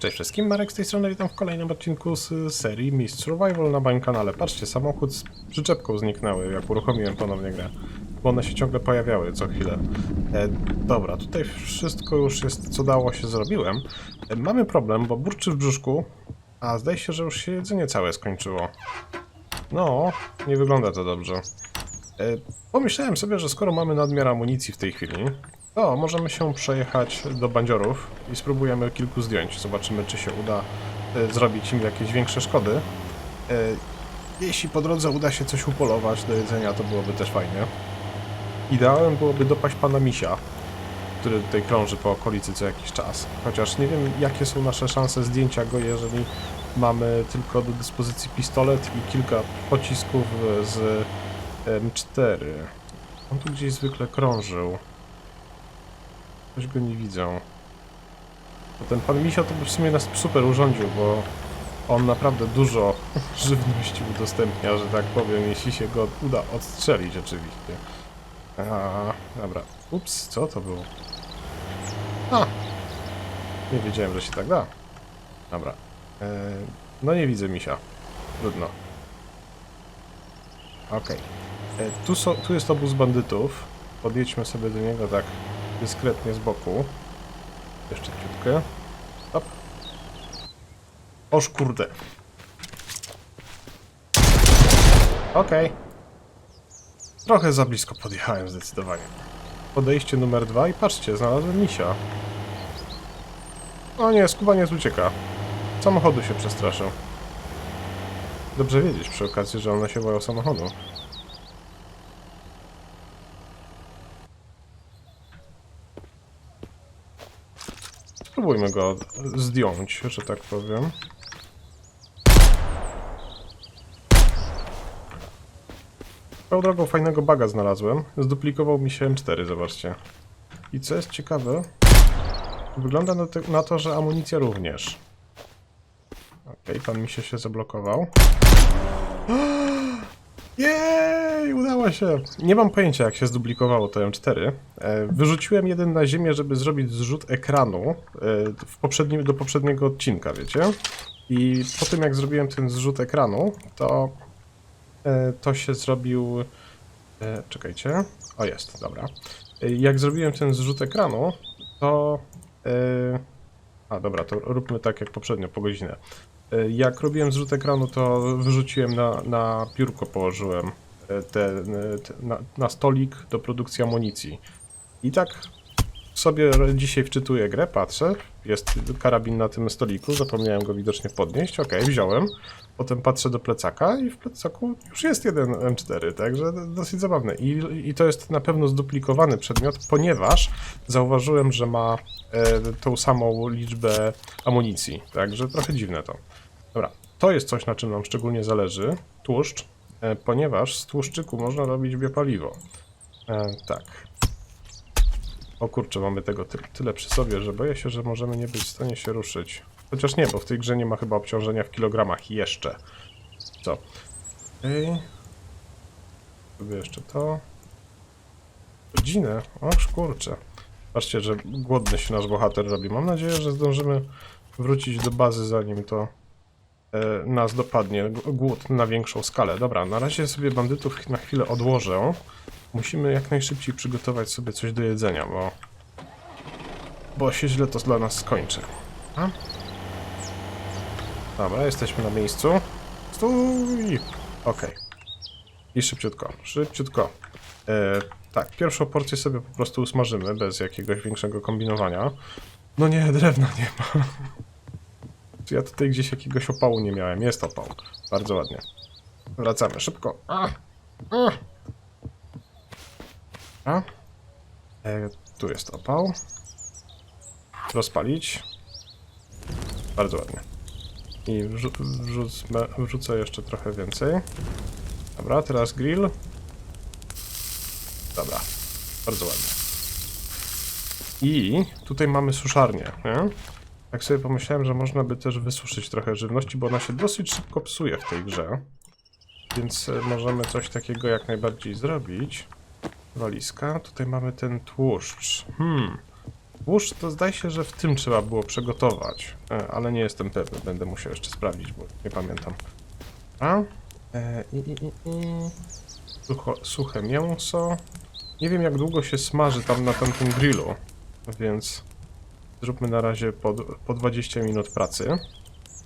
Cześć wszystkim, Marek z tej strony, witam w kolejnym odcinku z serii Mistrz Survival na moim kanale. Patrzcie, samochód z przyczepką zniknęły, jak uruchomiłem ponownie grę, bo one się ciągle pojawiały co chwilę. E, dobra, tutaj wszystko już jest, co dało się zrobiłem. E, mamy problem, bo burczy w brzuszku, a zdaje się, że już się jedzenie całe skończyło. No, nie wygląda to dobrze. E, pomyślałem sobie, że skoro mamy nadmiar amunicji w tej chwili, to możemy się przejechać do bandziorów i spróbujemy kilku zdjąć. Zobaczymy, czy się uda e, zrobić im jakieś większe szkody. E, jeśli po drodze uda się coś upolować do jedzenia, to byłoby też fajnie. Ideałem byłoby dopaść pana Misia, który tutaj krąży po okolicy co jakiś czas. Chociaż nie wiem, jakie są nasze szanse zdjęcia go, jeżeli mamy tylko do dyspozycji pistolet i kilka pocisków z M4. On tu gdzieś zwykle krążył. Ktoś go nie widzę. Bo ten pan Misio to by w sumie nas super urządził, bo on naprawdę dużo żywności udostępnia, że tak powiem, jeśli się go uda odstrzelić oczywiście. A, dobra. Ups, co to było? A! Nie wiedziałem, że się tak da. Dobra. E, no nie widzę misia. Trudno. Okej. E, Tu, so, tu jest obóz bandytów. Podjedźmy sobie do niego tak dyskretnie z boku. Jeszcze ciutkę. Oż kurde. Okej. Trochę za blisko podjechałem zdecydowanie. Podejście numer dwa i patrzcie, znalazłem misia. O nie, skubaniec ucieka. Samochodu się przestraszył. Dobrze wiedzieć przy okazji, że one się boją samochodu. Spróbujmy go zdjąć, że tak powiem. Tą drogą fajnego baga znalazłem. Zduplikował mi się M4, zobaczcie. I co jest ciekawe, wygląda na, na to, że amunicja również. Okej, pan mi się się zablokował. Jej, udało się. Nie mam pojęcia, jak się zduplikowało to M4. E, Wyrzuciłem jeden na ziemię, żeby zrobić zrzut ekranu e, w poprzednim, do poprzedniego odcinka, wiecie? I po tym, jak zrobiłem ten zrzut ekranu, to e, to się zrobił... Czekajcie. O, jest, dobra. Jak zrobiłem ten zrzut ekranu, to... A, dobra, to róbmy tak jak poprzednio, po godzinę. Jak robiłem zrzut ekranu, to wyrzuciłem na, na piórko, położyłem te, te, na, na stolik do produkcji amunicji. I tak sobie dzisiaj wczytuję grę, patrzę, jest karabin na tym stoliku, zapomniałem go widocznie podnieść, ok, wziąłem, potem patrzę do plecaka i w plecaku już jest jeden M4, także dosyć zabawne. I, i to jest na pewno zduplikowany przedmiot, ponieważ zauważyłem, że ma e, tą samą liczbę amunicji, także trochę dziwne to. Dobra, to jest coś, na czym nam szczególnie zależy, tłuszcz, ponieważ z tłuszczyku można robić biopaliwo. E, tak. O kurczę, mamy tego ty tyle przy sobie, że boję się, że możemy nie być w stanie się ruszyć. Chociaż nie, bo w tej grze nie ma chyba obciążenia w kilogramach jeszcze. Co? Okej. Sobie jeszcze to. Godzinę? Oż kurczę. Patrzcie, że głodny się nasz bohater robi. Mam nadzieję, że zdążymy wrócić do bazy, zanim to e, nas dopadnie. Głód na większą skalę. Dobra, na razie sobie bandytów na chwilę odłożę. Musimy jak najszybciej przygotować sobie coś do jedzenia, bo... Bo się źle to dla nas skończy. A? Dobra, jesteśmy na miejscu. Stój! Okej. I szybciutko, szybciutko. E, tak, pierwszą porcję sobie po prostu usmażymy, bez jakiegoś większego kombinowania. No nie, drewna nie ma. Ja tutaj gdzieś jakiegoś opału nie miałem? Jest opał. Bardzo ładnie. Wracamy, szybko. A! A? E, tu jest opał. Rozpalić. Bardzo ładnie. I wrzu wrzucę, wrzucę jeszcze trochę więcej. Dobra, teraz grill. Dobra, bardzo ładnie. I tutaj mamy suszarnię, nie? Tak sobie pomyślałem, że można by też wysuszyć trochę żywności, bo ona się dosyć szybko psuje w tej grze. Więc e, możemy coś takiego jak najbardziej zrobić. Walizka. Tutaj mamy ten tłuszcz. Hmm. Burz to zdaje się, że w tym trzeba było przygotować, e, ale nie jestem pewny, będę musiał jeszcze sprawdzić, bo nie pamiętam. A? E, i, i, i. Sucho, suche mięso. Nie wiem jak długo się smaży tam na tamtym grillu, więc zróbmy na razie po, po 20 minut pracy.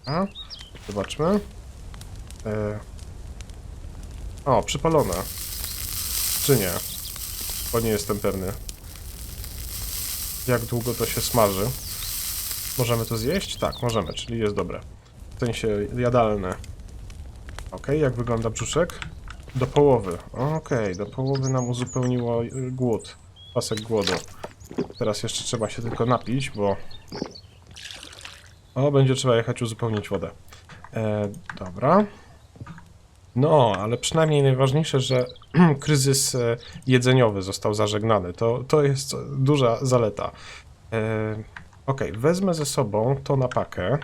A? Zobaczmy. E... O, przypalone. Czy nie? Bo nie jestem pewny. Jak długo to się smaży? Możemy to zjeść? Tak, możemy, czyli jest dobre. W sensie jadalne. Ok, jak wygląda brzuszek? Do połowy. Okej, do połowy nam uzupełniło y, głód. Pasek głodu. Teraz jeszcze trzeba się tylko napić, bo... O, będzie trzeba jechać uzupełnić wodę. E, dobra. No, ale przynajmniej najważniejsze, że kryzys e, jedzeniowy został zażegnany. To, to jest duża zaleta. E, ok, wezmę ze sobą to na pakę.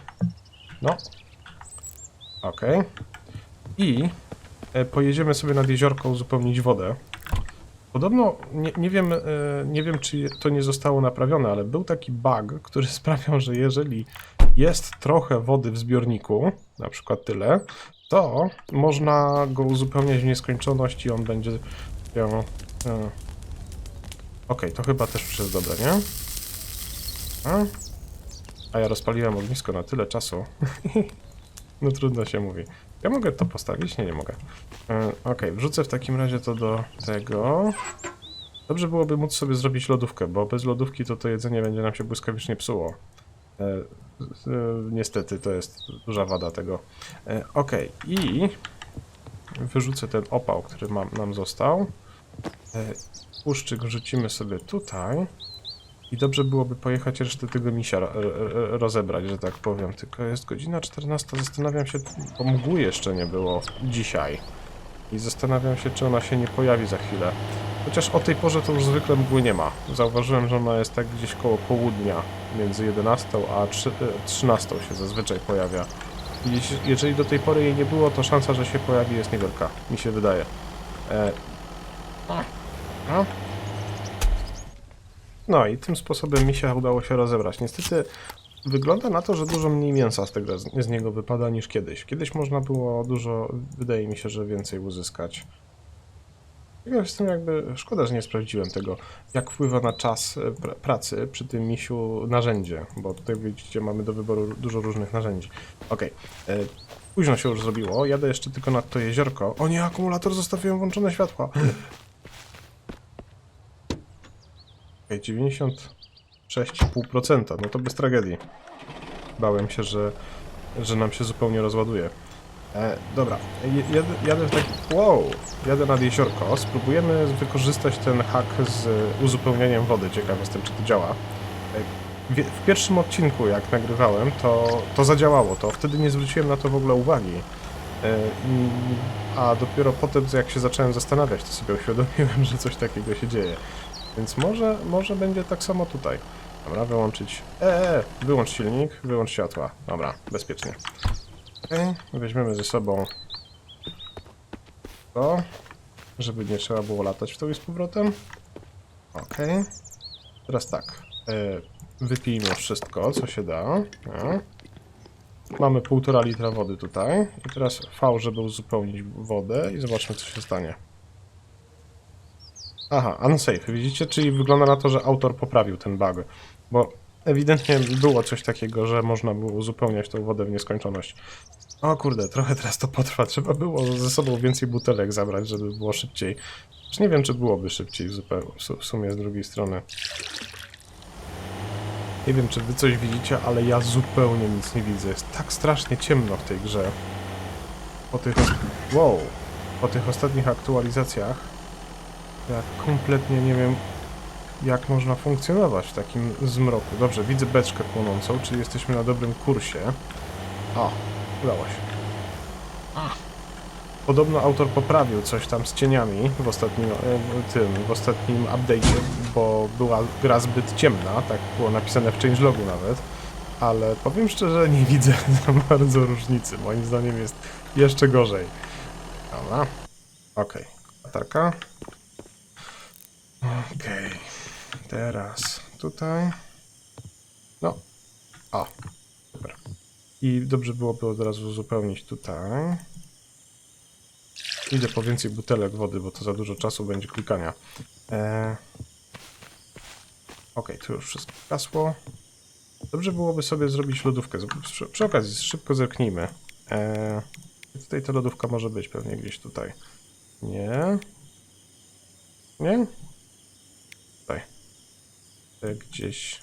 No. Ok. I e, pojedziemy sobie nad jeziorko uzupełnić wodę. Podobno, nie, nie, wiem, e, nie wiem, czy to nie zostało naprawione, ale był taki bug, który sprawiał, że jeżeli jest trochę wody w zbiorniku, na przykład tyle, to można go uzupełniać w nieskończoność i on będzie miał... E, Okej, to chyba też już dobre, nie? A? A ja rozpaliłem ognisko na tyle czasu. no trudno się mówi. Ja mogę to postawić? Nie, nie mogę. E, Okej, wrzucę w takim razie to do tego. Dobrze byłoby móc sobie zrobić lodówkę, bo bez lodówki to to jedzenie będzie nam się błyskawicznie psuło. E, e, niestety, to jest duża wada tego. E, Okej, i wyrzucę ten opał, który mam, nam został. E, Puszczyk wrzucimy sobie tutaj. I dobrze byłoby pojechać resztę tego misia ro- ro- rozebrać, że tak powiem. Tylko jest godzina 14. Zastanawiam się, bo mgły jeszcze nie było dzisiaj. I zastanawiam się, czy ona się nie pojawi za chwilę. Chociaż o tej porze to już zwykle mgły nie ma. Zauważyłem, że ona jest tak gdzieś koło południa, między 11 a trzy- e, 13 się zazwyczaj pojawia. I jeżeli do tej pory jej nie było, to szansa, że się pojawi jest niewielka, mi się wydaje. E... a, a. No i tym sposobem mi się udało się rozebrać. Niestety wygląda na to, że dużo mniej mięsa z, tego, z niego wypada niż kiedyś. Kiedyś można było dużo, wydaje mi się, że więcej uzyskać. Jestem jakby, szkoda, że nie sprawdziłem tego, jak wpływa na czas e, pr pracy przy tym misiu narzędzie, bo tutaj widzicie, mamy do wyboru dużo różnych narzędzi. Okej, e, późno się już zrobiło, jadę jeszcze tylko nad to jeziorko. O nie, akumulator zostawiłem włączone światła. Okej, 96,5%, no to bez tragedii. Bałem się, że, że nam się zupełnie rozładuje. E, dobra, jadę, jadę w taki... Wow! Jadę nad jeziorko. Spróbujemy wykorzystać ten hak z uzupełnianiem wody. Ciekaw jestem, czy to działa. E, W pierwszym odcinku, jak nagrywałem, to, to zadziałało. To wtedy nie zwróciłem na to w ogóle uwagi. E, A dopiero potem, jak się zacząłem zastanawiać, to sobie uświadomiłem, że coś takiego się dzieje. Więc może, może będzie tak samo tutaj. Dobra, wyłączyć. Eee, wyłącz silnik, wyłącz światła. Dobra, bezpiecznie. Okej, weźmiemy ze sobą to, żeby nie trzeba było latać w to i z powrotem. Okej. Teraz tak. E, wypijmy wszystko, co się da. No. Mamy półtora litra wody tutaj. I teraz V, żeby uzupełnić wodę i zobaczmy, co się stanie. Aha, unsafe, widzicie? Czyli wygląda na to, że autor poprawił ten bug. Bo ewidentnie było coś takiego, że można było uzupełniać tą wodę w nieskończoność. O kurde, trochę teraz to potrwa. Trzeba było ze sobą więcej butelek zabrać, żeby było szybciej. Już nie wiem, czy byłoby szybciej w, w sumie z drugiej strony. Nie wiem, czy wy coś widzicie, ale ja zupełnie nic nie widzę. Jest tak strasznie ciemno w tej grze. Po tych... Wow! Po tych ostatnich aktualizacjach ja kompletnie nie wiem, jak można funkcjonować w takim zmroku. Dobrze, widzę beczkę płonącą, czyli jesteśmy na dobrym kursie. O, udało się. Podobno autor poprawił coś tam z cieniami w ostatnim, e, tym, w ostatnim update'cie, bo była gra zbyt ciemna, tak było napisane w changelogu nawet, ale powiem szczerze, nie widzę za bardzo różnicy. Moim zdaniem jest jeszcze gorzej. Dobra. Okej. Latarka. Okej. Teraz tutaj. No. O. Super. I dobrze byłoby od razu uzupełnić tutaj. Idę po więcej butelek wody, bo to za dużo czasu będzie klikania. Eee... Okej, tu już wszystko gasło. Dobrze byłoby sobie zrobić lodówkę. Przy, przy okazji, szybko zerknijmy. Eee... Tutaj ta lodówka może być pewnie gdzieś tutaj. Nie. Nie? Gdzieś.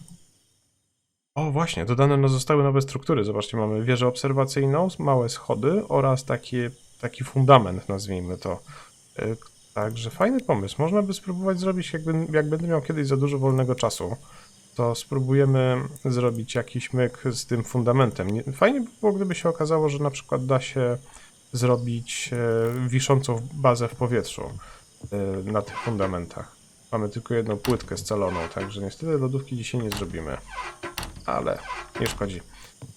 O, właśnie, dodane no zostały nowe struktury. Zobaczcie, mamy wieżę obserwacyjną, małe schody oraz takie, taki fundament, nazwijmy to. E, Także fajny pomysł. Można by spróbować zrobić, jakby, jak będę miał kiedyś za dużo wolnego czasu, to spróbujemy zrobić jakiś myk z tym fundamentem. Nie- Fajnie by było, gdyby się okazało, że na przykład da się zrobić e, wiszącą bazę w powietrzu e, na tych fundamentach. Mamy tylko jedną płytkę scaloną, także niestety lodówki dzisiaj nie zrobimy. Ale nie szkodzi.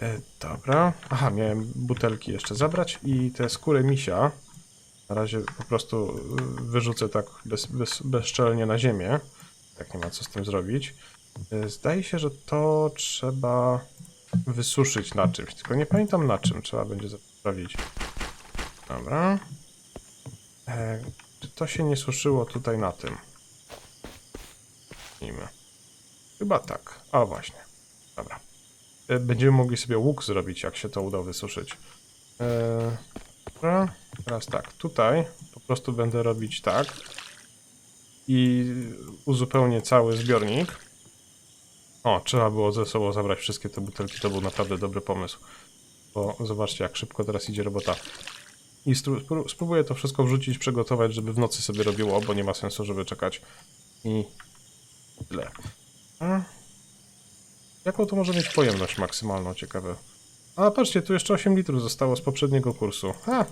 E, dobra. Aha, miałem butelki jeszcze zabrać i te skóry misia na razie po prostu y, wyrzucę tak bez, bez, bezczelnie na ziemię. Tak nie ma co z tym zrobić. E, Zdaje się, że to trzeba wysuszyć na czymś, tylko nie pamiętam na czym. Trzeba będzie sprawdzić. Dobra. E, to się nie suszyło tutaj na tym? Zacznijmy. Chyba tak. O, właśnie. Dobra. E, Będziemy mogli sobie łuk zrobić, jak się to uda wysuszyć. E, dobra. Teraz tak. Tutaj po prostu będę robić tak. I uzupełnię cały zbiornik. O, trzeba było ze sobą zabrać wszystkie te butelki. To był naprawdę dobry pomysł. Bo zobaczcie, jak szybko teraz idzie robota. I spró- spró- spróbuję to wszystko wrzucić, przygotować, żeby w nocy sobie robiło, bo nie ma sensu, żeby czekać. I tyle. Jaką to może mieć pojemność maksymalną, ciekawe. A patrzcie, tu jeszcze 8 litrów zostało z poprzedniego kursu. Ha!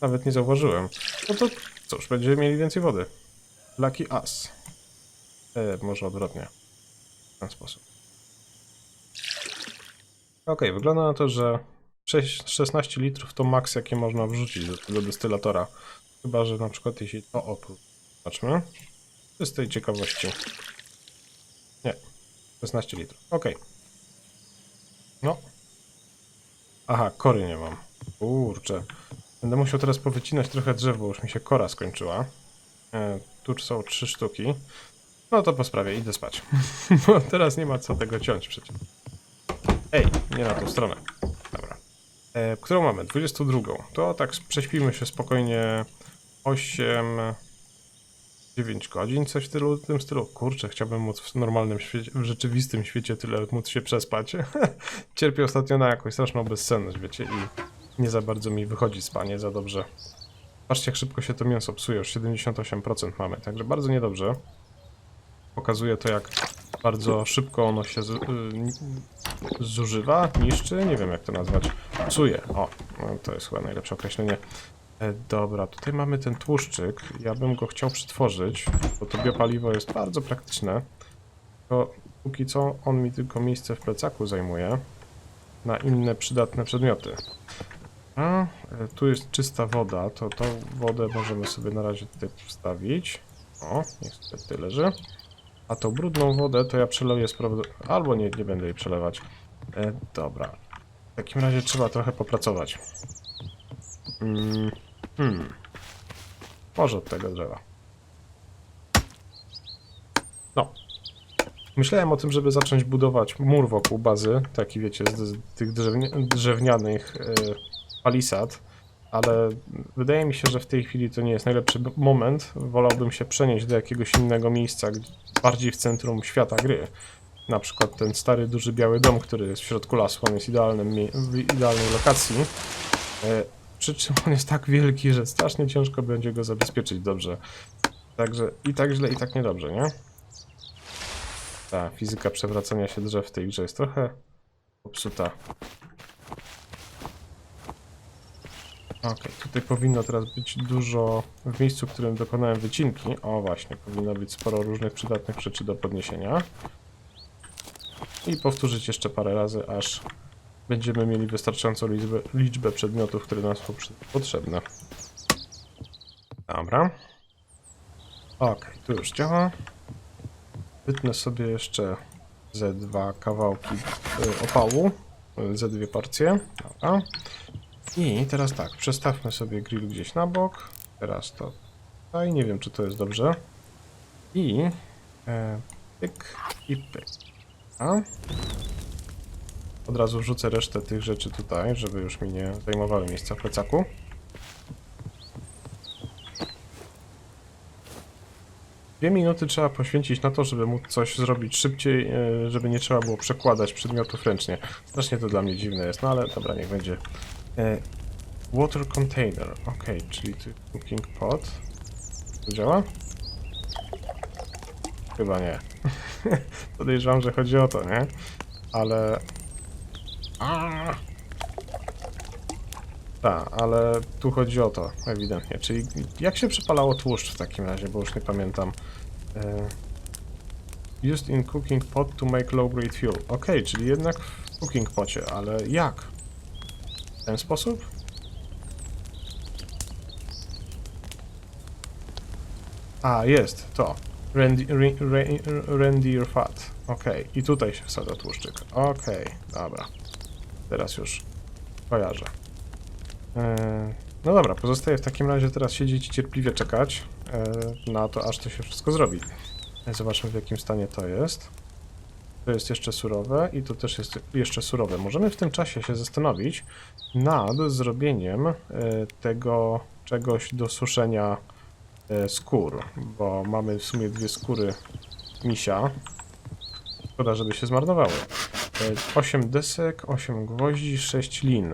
Nawet nie zauważyłem. No to cóż, będziemy mieli więcej wody. Lucky us. E, może odwrotnie. W ten sposób. Okej, wygląda na to, że 6, 16 litrów to maks, jakie można wrzucić do tego destylatora. Chyba, że na przykład jeśli to oprócz. Zobaczmy. Z tej ciekawości. Nie. 16 litrów. Okej. No. Aha, kory nie mam. Kurczę. Będę musiał teraz powycinać trochę drzew, bo już mi się kora skończyła. E, tu są trzy sztuki. No to po sprawie, idę spać. bo teraz nie ma co tego ciąć przecież. Ej, nie na tą stronę. Dobra. E, którą mamy? 22. To tak prześpimy się spokojnie 8, 9 godzin, coś w tylu, w tym stylu. Kurczę, chciałbym móc w normalnym świecie, w rzeczywistym świecie tyle móc się przespać. Cierpię ostatnio na jakąś straszną bezsenność, wiecie, i nie za bardzo mi wychodzi spanie za dobrze. Patrzcie, jak szybko się to mięso psuje, już 78% mamy, także bardzo niedobrze. Pokazuje to, jak bardzo szybko ono się z, y, zużywa, niszczy, nie wiem jak to nazwać. Psuje, o, no, to jest chyba najlepsze określenie. E, dobra, tutaj mamy ten tłuszczyk. Ja bym go chciał przetworzyć, bo to biopaliwo jest bardzo praktyczne. To póki co on mi tylko miejsce w plecaku zajmuje na inne przydatne przedmioty. A, e, tu jest czysta woda, to tą wodę możemy sobie na razie tutaj wstawić. O, niech tutaj leży. A tą brudną wodę to ja przeleję z. Albo nie, nie będę jej przelewać. E, dobra. W takim razie trzeba trochę popracować. Mm, hmm. Może od tego drzewa. No. Myślałem o tym, żeby zacząć budować mur wokół bazy, taki wiecie, z, z tych drzewni drzewnianych e, palisad, ale wydaje mi się, że w tej chwili to nie jest najlepszy moment. Wolałbym się przenieść do jakiegoś innego miejsca, bardziej w centrum świata gry. Na przykład ten stary, duży biały dom, który jest w środku lasu, on jest idealnym, w idealnej lokacji. E, przy czym on jest tak wielki, że strasznie ciężko będzie go zabezpieczyć dobrze. Także i tak źle, i tak niedobrze, nie? Ta fizyka przewracania się drzew w tej grze jest trochę popsuta. Okej, tutaj powinno teraz być dużo, w miejscu, w którym dokonałem wycinki, o właśnie, powinno być sporo różnych przydatnych rzeczy do podniesienia. I powtórzyć jeszcze parę razy, aż będziemy mieli wystarczającą liczbę, liczbę przedmiotów, które nam są potrzebne. Dobra. Okej, tu już działa. Wytnę sobie jeszcze ze dwa kawałki y, opału, ze dwie porcje. Dobra. I teraz tak, przestawmy sobie grill gdzieś na bok. Teraz to tutaj, nie wiem czy to jest dobrze. I e, pyk i pyk. A? Od razu wrzucę resztę tych rzeczy tutaj, żeby już mi nie zajmowały miejsca w plecaku. Dwie minuty trzeba poświęcić na to, żeby móc coś zrobić szybciej, e, żeby nie trzeba było przekładać przedmiotów ręcznie. Strasznie to dla mnie dziwne jest, no ale dobra, niech będzie. E, Water container, ok, czyli cooking pot. To działa? Chyba nie. Podejrzewam, że chodzi o to, nie? Ale... Tak, ale tu chodzi o to, ewidentnie. Czyli jak się przepalało tłuszcz w takim razie, bo już nie pamiętam. E, Used in cooking pot to make low grade fuel. Ok, czyli jednak w cooking pocie, ale jak? W ten sposób? A, jest, to. Rendi- re- re- Reindeer fat. Okej, i tutaj się wsadza tłuszczyk. Okej, dobra. Teraz już kojarzę. Eee, no dobra, pozostaje w takim razie teraz siedzieć i cierpliwie czekać eee, na to, aż to się wszystko zrobi. Zobaczmy w jakim stanie to jest. To jest jeszcze surowe i to też jest jeszcze surowe. Możemy w tym czasie się zastanowić nad zrobieniem e, tego czegoś do suszenia e, skór, bo mamy w sumie dwie skóry misia. Szkoda, żeby się zmarnowały. 8 desek, 8 gwoździ, 6 lin.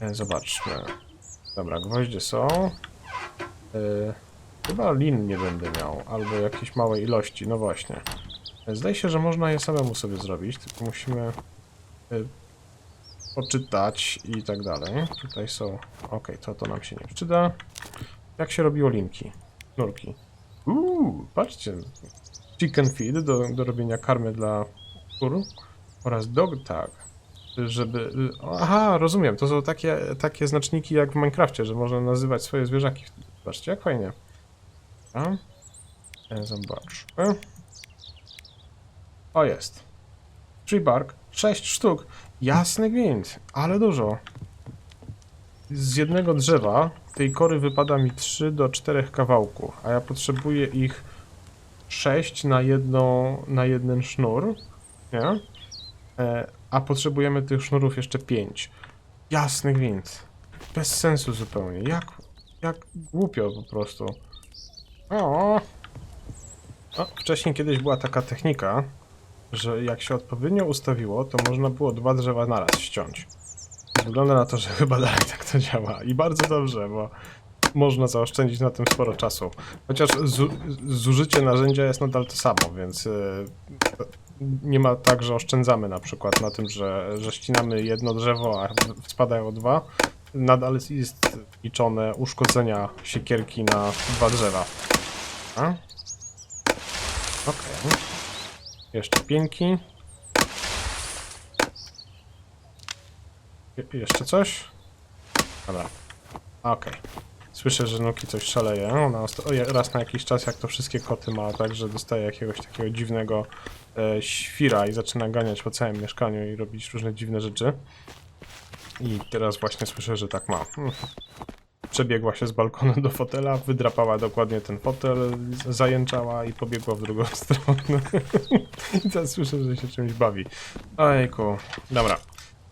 E, Zobaczmy. Dobra, gwoździe są. E, Chyba lin nie będę miał, albo jakieś małe ilości, no właśnie. E, Zdaje się, że można je samemu sobie zrobić, tylko musimy e, poczytać i tak dalej. Tutaj są... Ok, to to nam się nie przyda. Jak się robiło linki? Nurki. Uuu, patrzcie. Chicken feed do, do robienia karmy dla kur oraz dog tag, żeby... Aha, rozumiem, to są takie, takie znaczniki jak w Minecrafcie, że można nazywać swoje zwierzaki. Patrzcie, jak fajnie. A? E, Zobaczmy. O, jest. Tree bark. 6 sztuk. Jasny gwint, ale dużo. Z jednego drzewa tej kory wypada mi 3 do 4 kawałków, a ja potrzebuję ich 6 na, jedną, na jeden sznur, nie? E, a potrzebujemy tych sznurów jeszcze 5. Jasny gwint. Bez sensu zupełnie. Jak, jak głupio po prostu. O. o! Wcześniej kiedyś była taka technika, że jak się odpowiednio ustawiło, to można było dwa drzewa naraz ściąć. Wygląda na to, że chyba dalej tak to działa. I bardzo dobrze, bo można zaoszczędzić na tym sporo czasu. Chociaż zu, zużycie narzędzia jest nadal to samo, więc to nie ma tak, że oszczędzamy na przykład na tym, że, że ścinamy jedno drzewo, a spadają dwa. Nadal jest liczone uszkodzenia siekierki na dwa drzewa. Okej. Jeszcze pięki. Je jeszcze coś? Dobra. Okej. Słyszę, że Nuki coś szaleje. Ona raz na jakiś czas, jak to wszystkie koty ma, także dostaje jakiegoś takiego dziwnego e, świra i zaczyna ganiać po całym mieszkaniu i robić różne dziwne rzeczy. I teraz właśnie słyszę, że tak ma. Przebiegła się z balkonu do fotela, wydrapała dokładnie ten fotel, zajęczała i pobiegła w drugą stronę. I teraz słyszę, że się czymś bawi. Ojku. Dobra.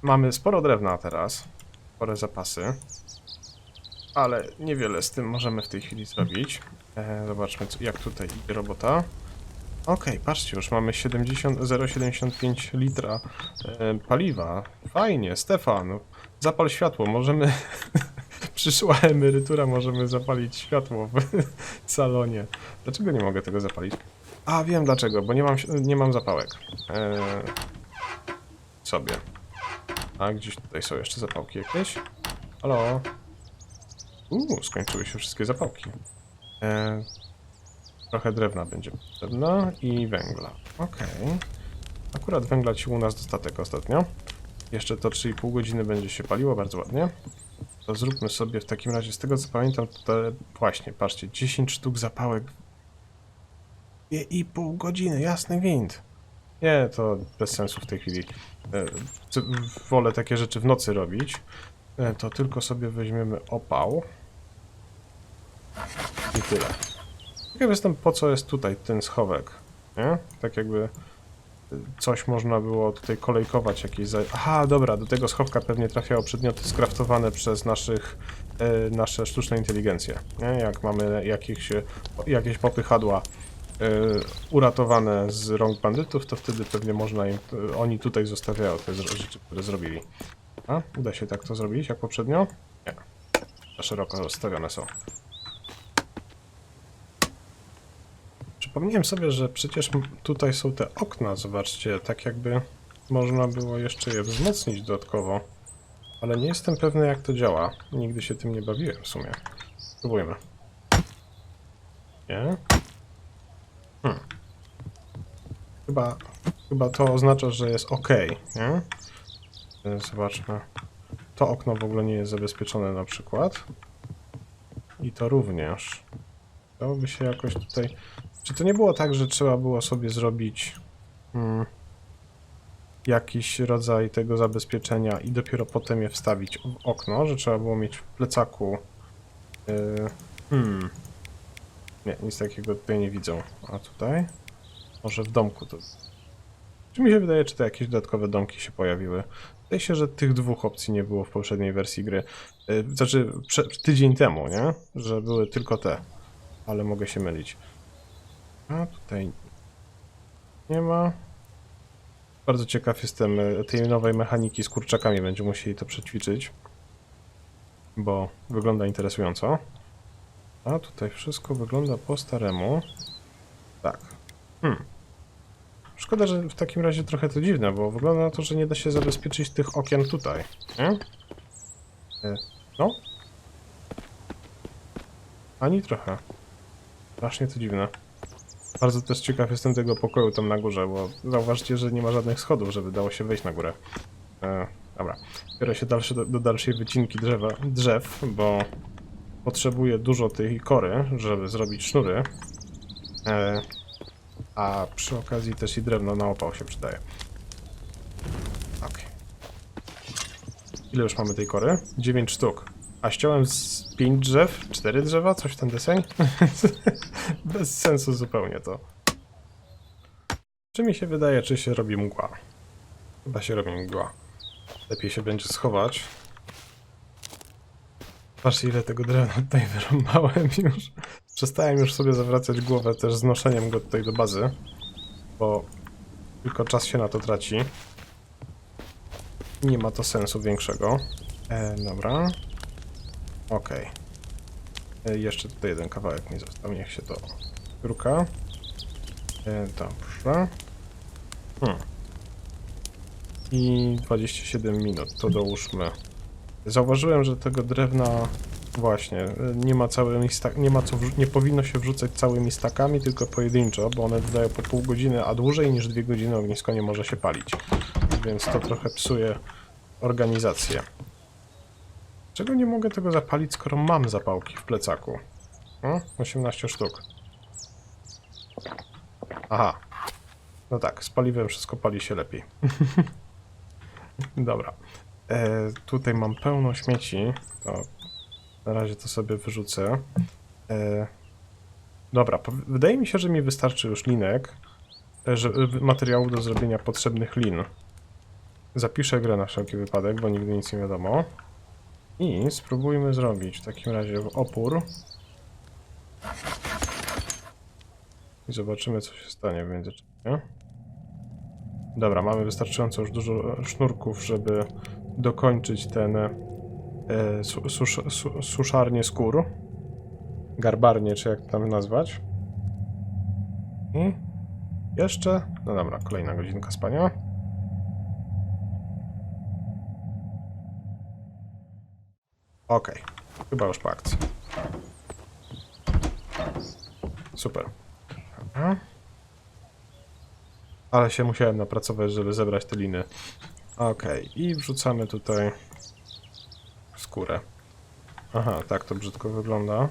Mamy sporo drewna teraz. Spore zapasy. Ale niewiele z tym możemy w tej chwili zrobić. E, zobaczmy, co, jak tutaj idzie robota. Okej, patrzcie, już mamy 70 0,75 litra e, paliwa. Fajnie, Stefan, zapal światło, możemy... Przyszła emerytura, możemy zapalić światło w salonie. Dlaczego nie mogę tego zapalić? A, wiem dlaczego, bo nie mam, nie mam zapałek. E, sobie. A gdzieś tutaj są jeszcze zapałki jakieś? Halo? Uuu, skończyły się wszystkie zapałki. E, trochę drewna będzie potrzebna i węgla. Okej. Akurat węgla ci u nas dostatek ostatnio. Jeszcze to 3,5 godziny będzie się paliło, bardzo ładnie. To zróbmy sobie w takim razie, z tego co pamiętam, to te, właśnie, patrzcie, 10 sztuk zapałek. 2,5 godziny, jasny wind. Nie, to bez sensu w tej chwili. E, Wolę takie rzeczy w nocy robić. E, To tylko sobie weźmiemy opał. I tyle. Ciekaw jestem, po co jest tutaj ten schowek. Nie? Tak jakby y, coś można było tutaj kolejkować jakieś za... Aha, dobra, do tego schowka pewnie trafiało przedmioty skraftowane przez naszych, e, nasze sztuczne inteligencje. Nie? Jak mamy jakieś, e, jakieś popychadła e, uratowane z rąk bandytów, to wtedy pewnie można im... Oni tutaj zostawiają te rzeczy, które zrobili. A? Uda się tak to zrobić, jak poprzednio? Nie. Za szeroko rozstawione są. Przypomniałem sobie, że przecież tutaj są te okna, zobaczcie, tak jakby można było jeszcze je wzmocnić dodatkowo. Ale nie jestem pewny jak to działa. Nigdy się tym nie bawiłem w sumie. Spróbujmy. Nie? Hmm. Chyba, chyba to oznacza, że jest ok, nie? E, Zobaczmy. To okno w ogóle nie jest zabezpieczone na przykład. I to również. Dałoby się jakoś tutaj... Czy to nie było tak, że trzeba było sobie zrobić mm, jakiś rodzaj tego zabezpieczenia i dopiero potem je wstawić w okno, że trzeba było mieć w plecaku... Yy, hmm. Nie, nic takiego tutaj nie widzę. A tutaj? Może w domku to... Czy mi się wydaje, czy to jakieś dodatkowe domki się pojawiły? Wydaje się, że tych dwóch opcji nie było w poprzedniej wersji gry. Yy, znaczy, tydzień temu, nie? Że były tylko te. Ale mogę się mylić. A tutaj nie ma. Bardzo ciekaw jestem e, tej nowej mechaniki z kurczakami. Będziemy musieli to przećwiczyć. Bo wygląda interesująco. A tutaj wszystko wygląda po staremu. Tak. Hmm. Szkoda, że w takim razie trochę to dziwne, bo wygląda na to, że nie da się zabezpieczyć tych okien tutaj. Nie? E, No? Ani trochę. Strasznie to dziwne. Bardzo też ciekaw jestem tego pokoju tam na górze, bo zauważcie, że nie ma żadnych schodów, żeby dało się wejść na górę. E, dobra. Biorę się dalszy, do, do dalszej wycinki drzewa, drzew, bo potrzebuję dużo tej kory, żeby zrobić sznury. E, a przy okazji też i drewno na opał się przydaje. Okej. Ile już mamy tej kory? 9 sztuk. A ściąłem z 5 drzew? 4 drzewa? Coś w ten deseń? Bez sensu zupełnie to. Czy mi się wydaje, czy się robi mgła? Chyba się robi mgła. Lepiej się będzie schować. Patrzcie ile tego drewna tutaj wyrąbałem już. Przestałem już sobie zawracać głowę też znoszeniem go tutaj do bazy. Bo tylko czas się na to traci. Nie ma to sensu większego. E, dobra. Okej. E, Jeszcze tutaj jeden kawałek mi został, niech się to druka. E, dobrze. Hmm. I 27 minut, to dołóżmy. Zauważyłem, że tego drewna właśnie e, nie ma całymi nie ma co nie powinno się wrzucać całymi stakami, tylko pojedynczo, bo one wydają po pół godziny, a dłużej niż dwie godziny ognisko nie może się palić. Więc to trochę psuje organizację. Czego nie mogę tego zapalić, skoro mam zapałki w plecaku? O, 18 sztuk. Aha. No tak, z paliwem wszystko pali się lepiej. Dobra. E, tutaj mam pełno śmieci. To na razie to sobie wyrzucę. E, dobra, wydaje mi się, że mi wystarczy już linek, e, że, e, materiału do zrobienia potrzebnych lin. Zapiszę grę na wszelki wypadek, bo nigdy nic nie wiadomo. I spróbujmy zrobić w takim razie opór. I zobaczymy, co się stanie w międzyczasie. Dobra, mamy wystarczająco już dużo sznurków, żeby dokończyć ten e, su, susz, su, suszarnię skór. Garbarnię, czy jak tam nazwać. I jeszcze... No dobra, kolejna godzinka spania. Okej, chyba już po akcji. Super. Ale się musiałem napracować, żeby zebrać te liny. Okej, i wrzucamy tutaj skórę. Aha, tak to brzydko wygląda.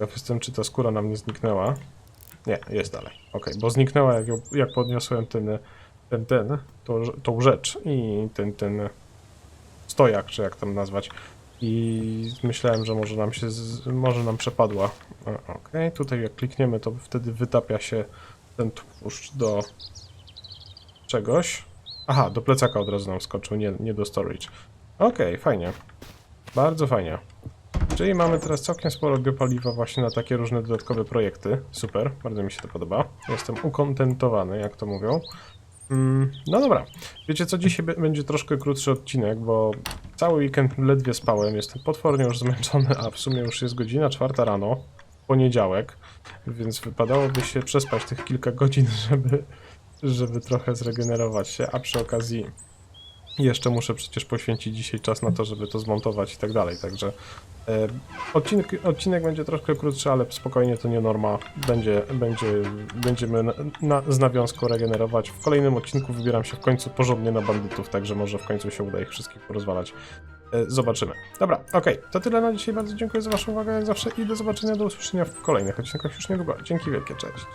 Ja jestem, czy ta skóra nam nie zniknęła. Nie, jest dalej. Okej, bo zniknęła jak, jak podniosłem ten, ten, ten, tą, tą rzecz i ten, ten stojak, czy jak tam nazwać. I myślałem, że może nam się, z, może nam przepadła. A, Okej, tutaj jak klikniemy, to wtedy wytapia się ten tłuszcz do czegoś. Aha, do plecaka od razu nam skoczył, nie, nie do storage. Okej, fajnie. Bardzo fajnie. Czyli mamy teraz całkiem sporo biopaliwa właśnie na takie różne dodatkowe projekty. Super, bardzo mi się to podoba. Jestem ukontentowany, jak to mówią. Mm, no dobra, wiecie co, dzisiaj będzie troszkę krótszy odcinek, bo cały weekend ledwie spałem, jestem potwornie już zmęczony, a w sumie już jest godzina czwarta rano, poniedziałek, więc wypadałoby się przespać tych kilka godzin, żeby, żeby trochę zregenerować się, a przy okazji jeszcze muszę przecież poświęcić dzisiaj czas na to, żeby to zmontować i tak dalej, także odcinek, odcinek będzie troszkę krótszy, ale spokojnie to nie norma, będzie, będzie, będziemy na, na, z nawiązką regenerować. W kolejnym odcinku wybieram się w końcu porządnie na bandytów, także może w końcu się uda ich wszystkich porozwalać. E, Zobaczymy. Dobra, okej, to tyle na dzisiaj. Bardzo dziękuję za Waszą uwagę, jak zawsze i do zobaczenia, do usłyszenia w kolejnych odcinkach już niedługo. Dzięki wielkie, cześć.